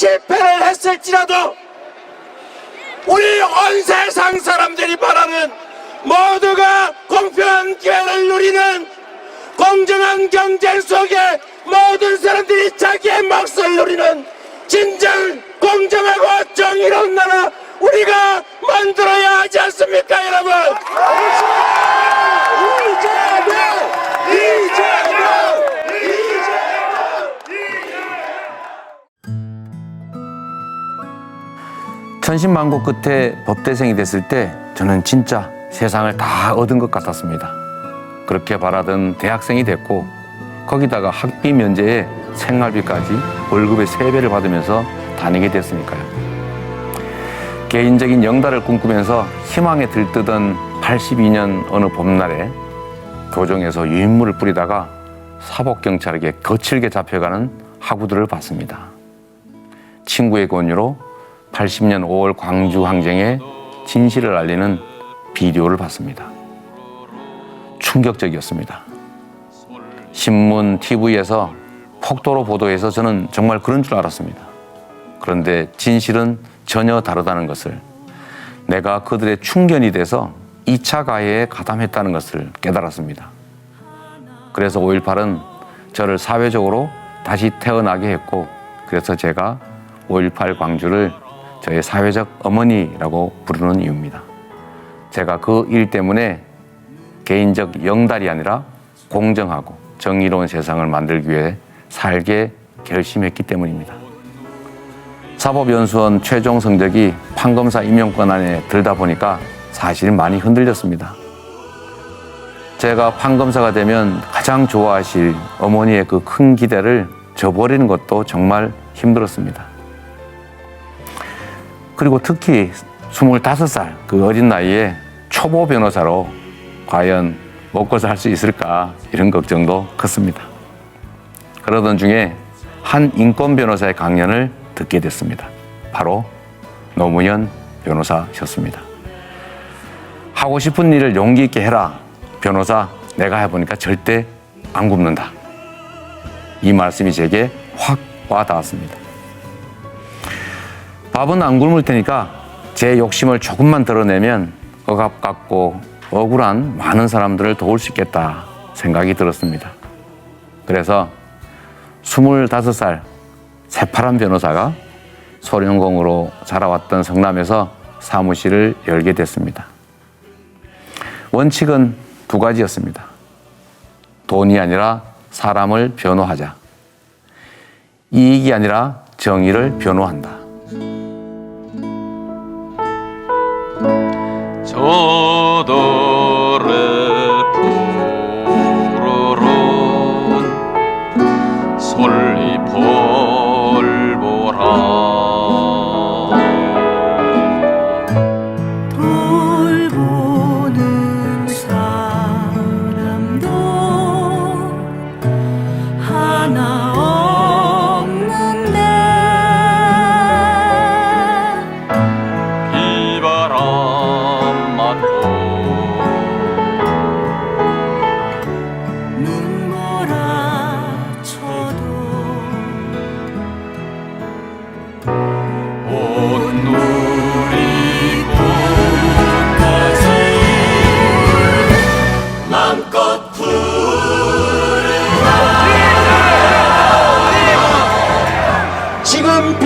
실패를 했을지라도 우리 온 세상 사람들이 바라는 모두가 공평한 기회를 누리는 공정한 경쟁 속에 모든 사람들이 자기의 몫을 누리는 진정 공정하고 정의로운 나라 천신만고 끝에 법대생이 됐을 때 저는 진짜 세상을 다 얻은 것 같았습니다. 그렇게 바라던 대학생이 됐고 거기다가 학비 면제에 생활비까지 월급의 세배를 받으면서 다니게 됐으니까요. 개인적인 영달을 꿈꾸면서 희망에 들뜨던 82년 어느 봄날에 교정에서 유인물을 뿌리다가 사법경찰에게 거칠게 잡혀가는 학우들을 봤습니다. 친구의 권유로 80년 5월 광주 항쟁의 진실을 알리는 비디오를 봤습니다. 충격적이었습니다. 신문, TV에서 폭도로 보도해서 저는 정말 그런 줄 알았습니다. 그런데 진실은 전혀 다르다는 것을 내가 그들의 충견이 돼서 2차 가해에 가담했다는 것을 깨달았습니다. 그래서 5.18은 저를 사회적으로 다시 태어나게 했고 그래서 제가 5.18 광주를 저의 사회적 어머니라고 부르는 이유입니다. 제가 그 일 때문에 개인적 영달이 아니라 공정하고 정의로운 세상을 만들기 위해 살게 결심했기 때문입니다. 사법연수원 최종 성적이 판검사 임용권 안에 들다 보니까 사실 많이 흔들렸습니다. 제가 판검사가 되면 가장 좋아하실 어머니의 그 큰 기대를 저버리는 것도 정말 힘들었습니다. 그리고 특히 25살 그 어린 나이에 초보 변호사로 과연 먹고 살 수 있을까 이런 걱정도 컸습니다. 그러던 중에 한 인권 변호사의 강연을 듣게 됐습니다. 바로 노무현 변호사셨습니다. 하고 싶은 일을 용기 있게 해라. 변호사, 내가 해보니까 절대 안 굽는다. 이 말씀이 제게 확 와닿았습니다. 밥은 안 굶을 테니까 제 욕심을 조금만 드러내면 억압 갖고 억울한 많은 사람들을 도울 수 있겠다 생각이 들었습니다. 그래서 25살 새파란 변호사가 소련공으로 자라왔던 성남에서 사무실을 열게 됐습니다. 원칙은 두 가지였습니다. 돈이 아니라 사람을 변호하자. 이익이 아니라 정의를 변호한다. 저들의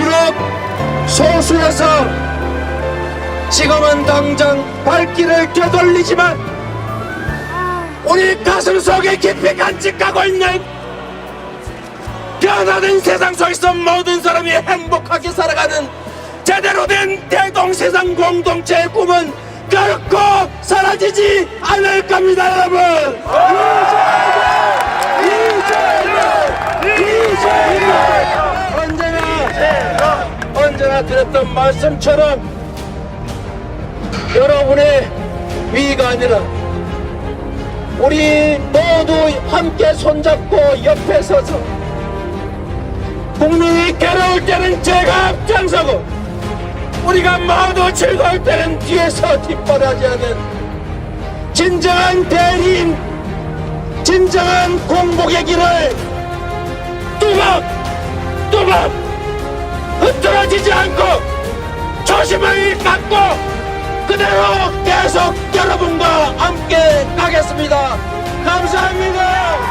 비록 소수여서 지금은 당장 발길을 되돌리지만 우리 가슴 속에 깊이 간직하고 있는 변화된 세상 속에서 모든 사람이 행복하게 살아가는 제대로 된 대동세상 공동체의 꿈은 결코 사라지지 않을 겁니다 여러분. 이재명! 이재명! 언제나 언 제나 드렸던 말씀처럼 여러분의 위가 아니라 우리 모두 함께 손잡고 옆에 서서 국민이 괴로울 때는 제가 앞장서고 우리가 모두 즐거울 때는 뒤에서 뒷바라지 하는 진정한 대리인 진정한 공복의 길을 뚜벅 뚜벅 흐트러지지 않고 조심을 갖고 그대로 계속 여러분과 함께 가겠습니다. 감사합니다.